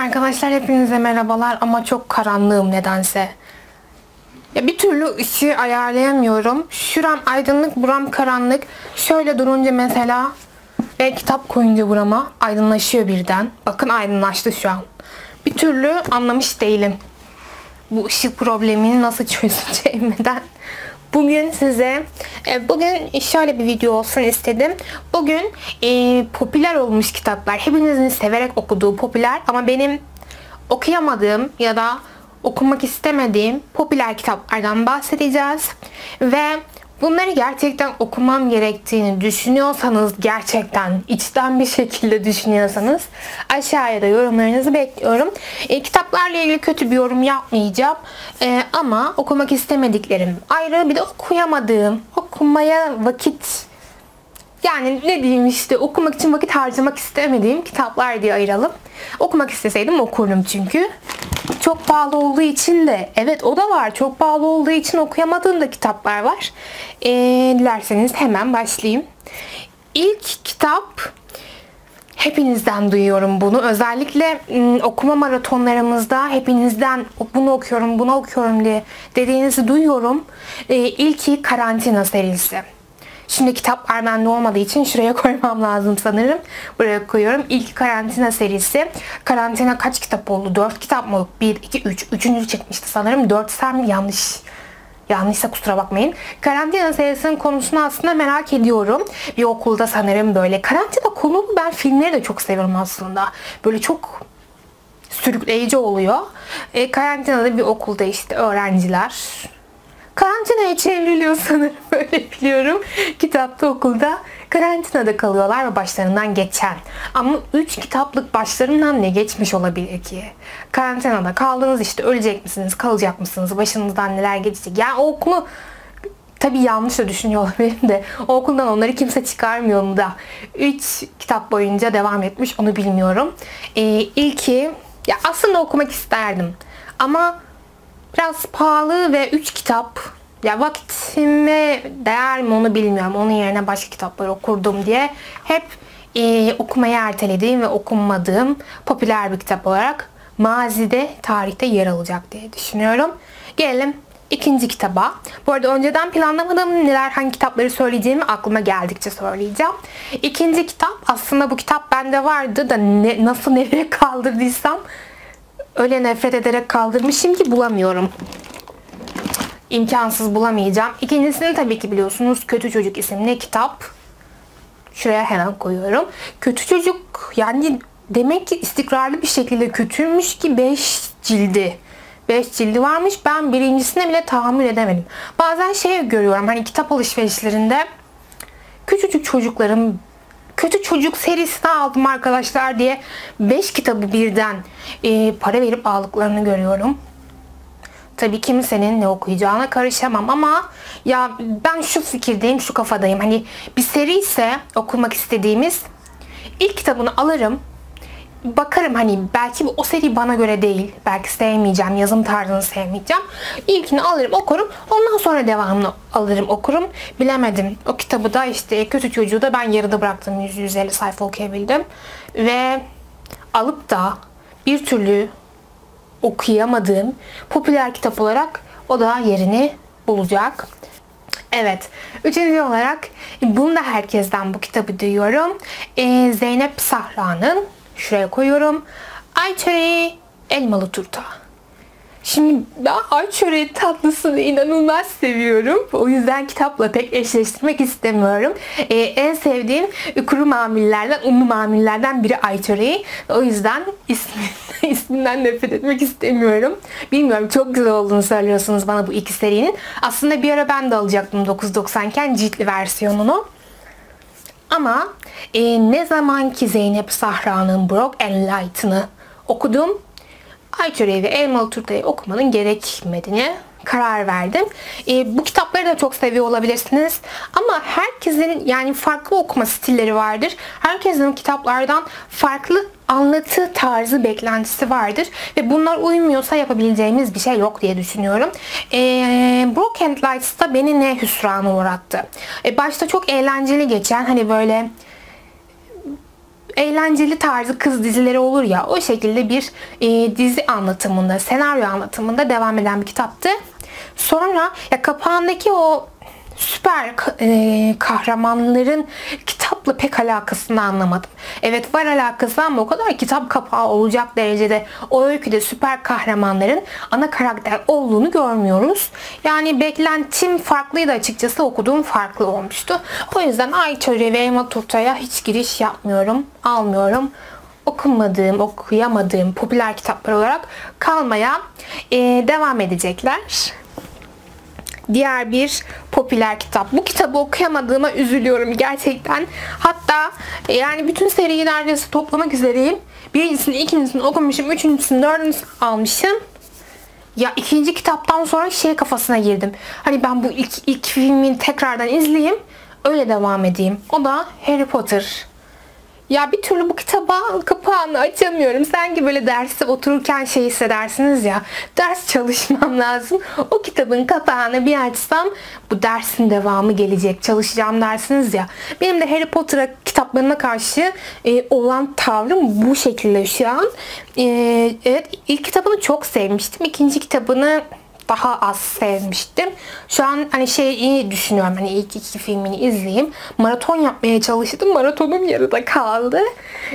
Arkadaşlar hepinize merhabalar ama çok karanlığım nedense. Ya bir türlü ışığı ayarlayamıyorum. Şuram aydınlık, buram karanlık. Şöyle durunca mesela ve kitap koyunca burama aydınlaşıyor birden. Bakın aydınlaştı şu an. Bir türlü anlamış değilim. Bu ışık problemini nasıl çözeceğimden. Bugün size e, bugün şöyle bir video olsun istedim. Bugün e, popüler olmuş kitaplar, hepinizin severek okuduğu popüler ama benim okuyamadığım ya da okumak istemediğim popüler kitaplardan bahsedeceğiz. Ve bunları gerçekten okumam gerektiğini düşünüyorsanız gerçekten içten bir şekilde düşünüyorsanız aşağıya da yorumlarınızı bekliyorum. E, kitaplarla ilgili kötü bir yorum yapmayacağım. E, ama okumak istemediklerim ayrı bir de okuyamadığım, okumaya vakit yani ne diyeyim işte okumak için vakit harcamak istemediğim kitaplar diye ayıralım. Okumak isteseydim okurdum çünkü. Çok pahalı olduğu için de evet o da var. Çok pahalı olduğu için okuyamadığım da kitaplar var. Ee, dilerseniz hemen başlayayım. İlk kitap hepinizden duyuyorum bunu. Özellikle ım, okuma maratonlarımızda hepinizden bunu okuyorum, bunu okuyorum diye dediğinizi duyuyorum. Ee, ilki Karantina serisi. Şimdi kitaplar bende olmadığı için şuraya koymam lazım sanırım. Buraya koyuyorum. İlk karantina serisi. Karantina kaç kitap oldu? 4 kitap mı? 1, 2, 3. Üçüncü çıkmıştı sanırım. 4 sem yanlış. Yanlışsa kusura bakmayın. Karantina serisinin konusunu aslında merak ediyorum. Bir okulda sanırım böyle. Karantina konulu ben filmleri de çok seviyorum aslında. Böyle çok sürükleyici oluyor. E, karantinada bir okulda işte öğrenciler karantinaya çevriliyor sanırım öyle biliyorum. Kitapta okulda karantinada kalıyorlar ve başlarından geçen. Ama 3 kitaplık başlarından ne geçmiş olabilir ki? Karantinada kaldınız işte ölecek misiniz, kalacak mısınız, başınızdan neler geçecek? Yani o okulu tabii yanlış da düşünüyor olabilirim de o okuldan onları kimse çıkarmıyor mu da 3 kitap boyunca devam etmiş onu bilmiyorum. Ee, ilki ya aslında okumak isterdim ama biraz pahalı ve 3 kitap ya vaktime değer mi onu bilmiyorum. Onun yerine başka kitaplar okurdum diye hep e, okumayı ertelediğim ve okunmadığım popüler bir kitap olarak mazide, tarihte yer alacak diye düşünüyorum. Gelelim ikinci kitaba. Bu arada önceden planlamadım neler hangi kitapları söyleyeceğimi aklıma geldikçe söyleyeceğim. İkinci kitap aslında bu kitap bende vardı da ne, nasıl nereye kaldırdıysam öyle nefret ederek kaldırmışım ki bulamıyorum. İmkansız bulamayacağım. İkincisini tabii ki biliyorsunuz Kötü Çocuk isimli kitap. Şuraya hemen koyuyorum. Kötü Çocuk yani demek ki istikrarlı bir şekilde kötüymüş ki 5 cildi. 5 cildi varmış. Ben birincisine bile tahammül edemedim. Bazen şey görüyorum hani kitap alışverişlerinde küçücük çocukların kötü çocuk serisini aldım arkadaşlar diye 5 kitabı birden e, para verip aldıklarını görüyorum. Tabii kimsenin ne okuyacağına karışamam ama ya ben şu fikirdeyim, şu kafadayım. Hani bir seri ise okumak istediğimiz ilk kitabını alırım. Bakarım hani belki o seri bana göre değil. Belki sevmeyeceğim, yazım tarzını sevmeyeceğim. İlkini alırım, okurum. Ondan sonra devamını alırım, okurum. Bilemedim. O kitabı da işte kötü çocuğu da ben yarıda bıraktım. 150 sayfa okuyabildim. Ve alıp da bir türlü okuyamadığım popüler kitap olarak o da yerini bulacak. Evet. Üçüncü olarak bunu da herkesten bu kitabı duyuyorum. Ee, Zeynep Sahra'nın şuraya koyuyorum. Ay elmalı turta. Şimdi ben ay çöreği tatlısını inanılmaz seviyorum. O yüzden kitapla pek eşleştirmek istemiyorum. Ee, en sevdiğim kuru mamullerden, unlu mamullerden biri ay çöreği. O yüzden ismi, isminden nefret etmek istemiyorum. Bilmiyorum çok güzel olduğunu söylüyorsunuz bana bu iki serinin. Aslında bir ara ben de alacaktım 9.90 iken ciltli versiyonunu. Ama e, ne zaman ki Zeynep Sahra'nın Brock and Light'ını okudum Ayçöreği ve Elmalı Turta'yı okumanın gerekmediğine karar verdim. E, bu kitapları da çok seviyor olabilirsiniz. Ama herkesin yani farklı okuma stilleri vardır. Herkesin kitaplardan farklı anlatı tarzı beklentisi vardır. Ve bunlar uymuyorsa yapabileceğimiz bir şey yok diye düşünüyorum. E, Broken Lights da beni ne hüsrana uğrattı. E, başta çok eğlenceli geçen hani böyle eğlenceli tarzı kız dizileri olur ya o şekilde bir e, dizi anlatımında, senaryo anlatımında devam eden bir kitaptı. Sonra ya kapağındaki o süper e, kahramanların kitapla pek alakasını anlamadım. Evet var alakası ama o kadar kitap kapağı olacak derecede o öyküde süper kahramanların ana karakter olduğunu görmüyoruz. Yani beklentim farklıydı açıkçası okuduğum farklı olmuştu. O yüzden Ayça ve Elma Turta'ya hiç giriş yapmıyorum, almıyorum okumadığım, okuyamadığım popüler kitaplar olarak kalmaya e, devam edecekler diğer bir popüler kitap. Bu kitabı okuyamadığıma üzülüyorum gerçekten. Hatta e, yani bütün seriyi neredeyse toplamak üzereyim. Birincisini, ikincisini okumuşum, üçüncüsünü, dördüncüsünü almışım. Ya ikinci kitaptan sonra şey kafasına girdim. Hani ben bu ilk, ilk filmi tekrardan izleyeyim. Öyle devam edeyim. O da Harry Potter. Ya bir türlü bu kitaba kapağını açamıyorum. Sanki böyle derste otururken şey hissedersiniz ya. Ders çalışmam lazım. O kitabın kapağını bir açsam bu dersin devamı gelecek. Çalışacağım dersiniz ya. Benim de Harry Potter'a kitaplarına karşı e, olan tavrım bu şekilde şu an. E, evet ilk kitabını çok sevmiştim. İkinci kitabını daha az sevmiştim. Şu an hani şeyi düşünüyorum. Hani ilk iki filmini izleyeyim. Maraton yapmaya çalıştım. Maratonum yarıda kaldı.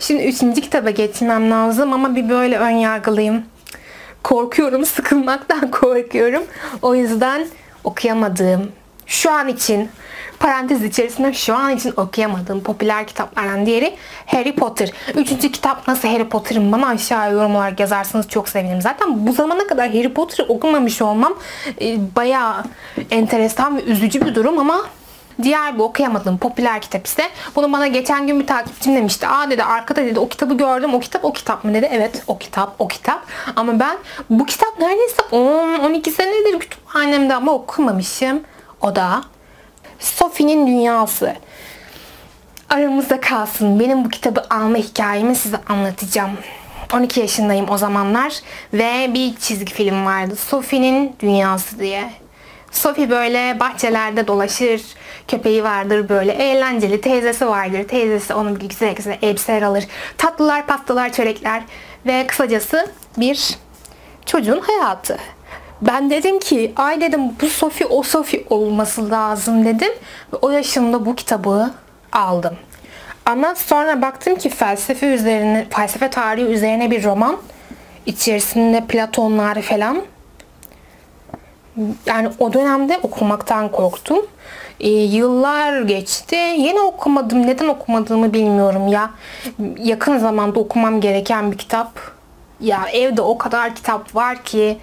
Şimdi üçüncü kitaba geçmem lazım ama bir böyle ön yargılıyım. Korkuyorum. Sıkılmaktan korkuyorum. O yüzden okuyamadığım şu an için parantez içerisinde şu an için okuyamadığım popüler kitaplardan diğeri Harry Potter. Üçüncü kitap nasıl Harry Potter'ın bana aşağı yorum olarak yazarsanız çok sevinirim. Zaten bu zamana kadar Harry Potter'ı okumamış olmam e, bayağı enteresan ve üzücü bir durum ama Diğer bir okuyamadığım popüler kitap ise bunu bana geçen gün bir takipçim demişti. Aa dedi arkada dedi o kitabı gördüm. O kitap o kitap mı dedi. Evet o kitap o kitap. Ama ben bu kitap neredeyse 10-12 senedir kütüphanemde ama okumamışım. O da Sophie'nin Dünyası. Aramızda kalsın. Benim bu kitabı alma hikayemi size anlatacağım. 12 yaşındayım o zamanlar ve bir çizgi film vardı. Sophie'nin Dünyası diye. Sophie böyle bahçelerde dolaşır. Köpeği vardır böyle eğlenceli. Teyzesi vardır. Teyzesi onun güzel güzel elbiseler alır. Tatlılar, pastalar, çörekler ve kısacası bir çocuğun hayatı. Ben dedim ki ay dedim bu Sofi o Sofi olması lazım dedim. Ve o yaşımda bu kitabı aldım. Ama sonra baktım ki felsefe üzerine, felsefe tarihi üzerine bir roman. içerisinde Platonlar falan. Yani o dönemde okumaktan korktum. Ee, yıllar geçti. Yine okumadım. Neden okumadığımı bilmiyorum ya. Yakın zamanda okumam gereken bir kitap. Ya evde o kadar kitap var ki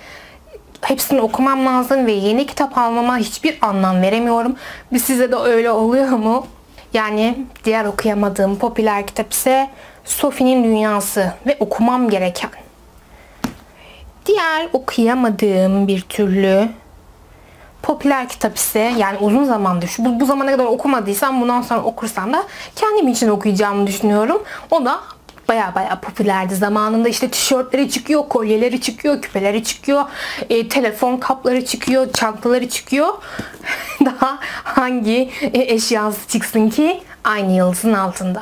hepsini okumam lazım ve yeni kitap almama hiçbir anlam veremiyorum. Bir size de öyle oluyor mu? Yani diğer okuyamadığım popüler kitap ise Sophie'nin Dünyası ve okumam gereken. Diğer okuyamadığım bir türlü popüler kitap ise yani uzun zamandır şu bu, bu zamana kadar okumadıysam bundan sonra okursam da kendim için okuyacağımı düşünüyorum. O da baya baya popülerdi. Zamanında işte tişörtleri çıkıyor, kolyeleri çıkıyor, küpeleri çıkıyor, e, telefon kapları çıkıyor, çantaları çıkıyor. Daha hangi e, eşyası çıksın ki aynı yıldızın altında.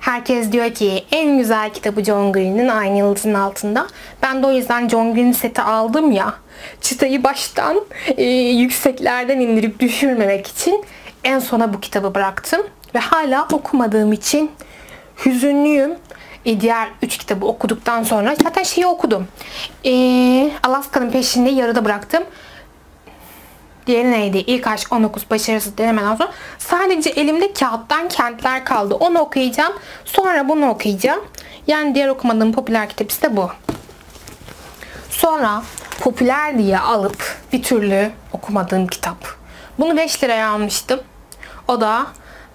Herkes diyor ki en güzel kitabı John Green'in aynı yıldızın altında. Ben de o yüzden John Green seti aldım ya. Çıtayı baştan e, yükseklerden indirip düşürmemek için en sona bu kitabı bıraktım. Ve hala okumadığım için hüzünlüyüm. E, diğer 3 kitabı okuduktan sonra zaten şeyi okudum. E, Alaska'nın peşinde yarıda bıraktım. Diğeri neydi? İlk aşk 19 başarısız denemeden sonra sadece elimde kağıttan kentler kaldı. Onu okuyacağım. Sonra bunu okuyacağım. Yani diğer okumadığım popüler kitap ise bu. Sonra popüler diye alıp bir türlü okumadığım kitap. Bunu 5 liraya almıştım. O da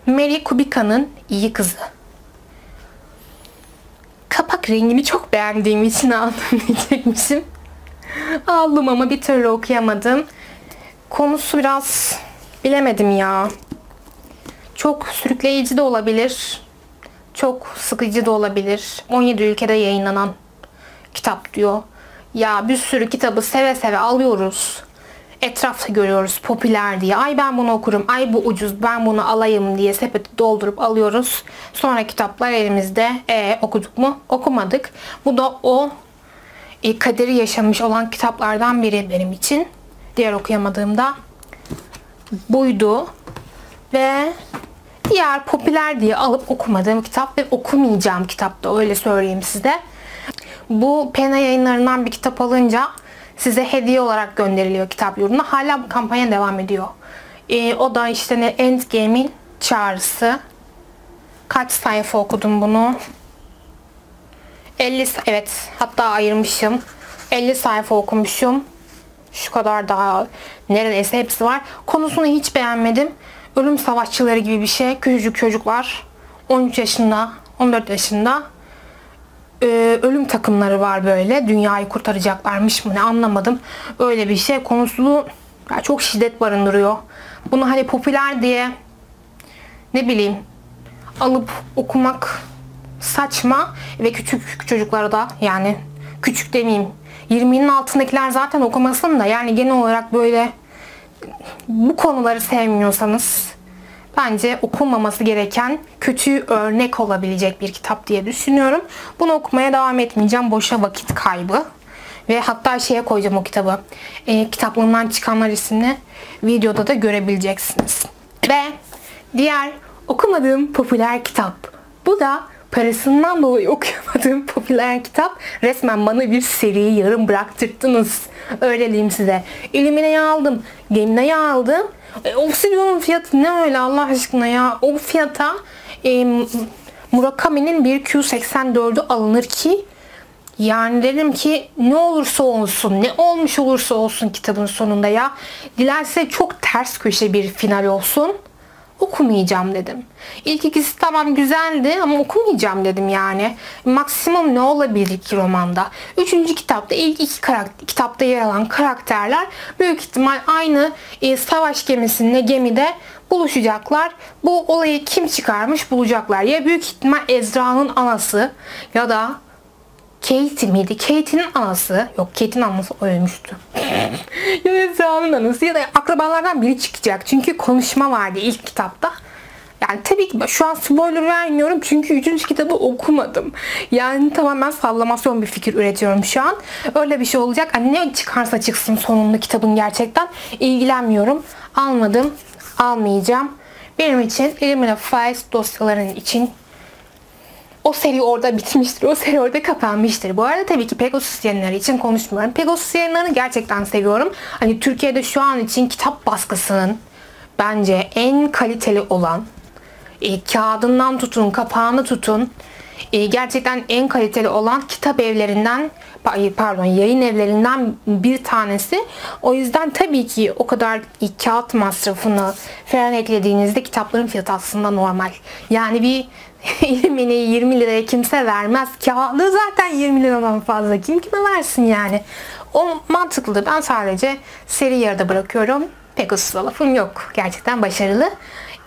Mary Kubica'nın İyi Kızı kapak rengini çok beğendiğim için aldım diyecekmişim. Aldım ama bir türlü okuyamadım. Konusu biraz bilemedim ya. Çok sürükleyici de olabilir. Çok sıkıcı da olabilir. 17 ülkede yayınlanan kitap diyor. Ya bir sürü kitabı seve seve alıyoruz. Etrafta görüyoruz popüler diye. Ay ben bunu okurum, ay bu ucuz, ben bunu alayım diye sepeti doldurup alıyoruz. Sonra kitaplar elimizde. E, okuduk mu? Okumadık. Bu da o e, kaderi yaşamış olan kitaplardan biri benim için. Diğer okuyamadığımda buydu. Ve diğer popüler diye alıp okumadığım kitap ve okumayacağım kitap da öyle söyleyeyim size. Bu Pena yayınlarından bir kitap alınca size hediye olarak gönderiliyor kitap yurduna. Hala kampanya devam ediyor. Ee, o da işte ne Endgame'in çağrısı. Kaç sayfa okudum bunu? 50 evet hatta ayırmışım. 50 sayfa okumuşum. Şu kadar daha neredeyse hepsi var. Konusunu hiç beğenmedim. Ölüm savaşçıları gibi bir şey. Küçücük çocuklar 13 yaşında, 14 yaşında e, ölüm takımları var böyle. Dünyayı kurtaracaklarmış mı ne anlamadım. Öyle bir şey. Konusu çok şiddet barındırıyor. Bunu hani popüler diye ne bileyim alıp okumak saçma ve küçük çocuklara da yani küçük demeyeyim 20'nin altındakiler zaten okumasın da yani genel olarak böyle bu konuları sevmiyorsanız bence okunmaması gereken kötü örnek olabilecek bir kitap diye düşünüyorum. Bunu okumaya devam etmeyeceğim. Boşa vakit kaybı. Ve hatta şeye koyacağım o kitabı. E, kitaplığından çıkanlar isimli videoda da görebileceksiniz. Ve diğer okumadığım popüler kitap. Bu da parasından dolayı okuyamadığım popüler kitap resmen bana bir seriyi yarım bıraktırttınız. Öyle diyeyim size. Illumina'yı aldım. Gemini'yi aldım. E, Obsidian'ın fiyatı ne öyle Allah aşkına ya. O fiyata e, Murakami'nin bir Q84'ü alınır ki yani dedim ki ne olursa olsun, ne olmuş olursa olsun kitabın sonunda ya. Dilerse çok ters köşe bir final olsun okumayacağım dedim. İlk ikisi tamam güzeldi ama okumayacağım dedim yani. Maksimum ne olabilir ki romanda? Üçüncü kitapta ilk iki karakter, kitapta yer alan karakterler büyük ihtimal aynı e, savaş gemisinde gemide buluşacaklar. Bu olayı kim çıkarmış bulacaklar. Ya büyük ihtimal Ezra'nın anası ya da Kate miydi? Kate'in anası. Yok Kate'in anası ölmüştü. ya da Ezra'nın anası ya da akrabalardan biri çıkacak. Çünkü konuşma vardı ilk kitapta. Yani tabii ki şu an spoiler vermiyorum çünkü 3. kitabı okumadım. Yani tamamen sallamasyon bir fikir üretiyorum şu an. Öyle bir şey olacak. Hani ne çıkarsa çıksın sonunda kitabın gerçekten ilgilenmiyorum. Almadım. Almayacağım. Benim için Elimine Files dosyaların için o seri orada bitmiştir. O seri orada kapanmıştır. Bu arada tabii ki Pegasus yayınları için konuşmuyorum. Pegasus yayınlarını gerçekten seviyorum. Hani Türkiye'de şu an için kitap baskısının bence en kaliteli olan e, kağıdından tutun, kapağını tutun gerçekten en kaliteli olan kitap evlerinden pardon yayın evlerinden bir tanesi. O yüzden tabii ki o kadar kağıt masrafını falan eklediğinizde kitapların fiyatı aslında normal. Yani bir ilmini 20 liraya kimse vermez. Kağıdı zaten 20 liradan fazla. Kim kime versin yani? O mantıklı. Ben sadece seri yarıda bırakıyorum. Pek ısra lafım yok. Gerçekten başarılı.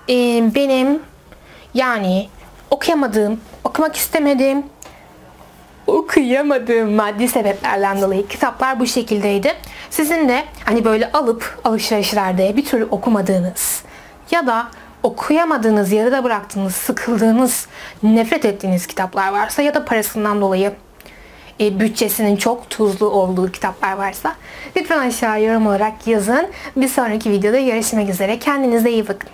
Ee, benim yani okuyamadığım, okumak istemediğim, okuyamadığım maddi sebeplerden dolayı kitaplar bu şekildeydi. Sizin de hani böyle alıp alışverişlerde bir türlü okumadığınız ya da okuyamadığınız, yarıda bıraktığınız, sıkıldığınız, nefret ettiğiniz kitaplar varsa ya da parasından dolayı e, bütçesinin çok tuzlu olduğu kitaplar varsa lütfen aşağı yorum olarak yazın. Bir sonraki videoda görüşmek üzere. Kendinize iyi bakın.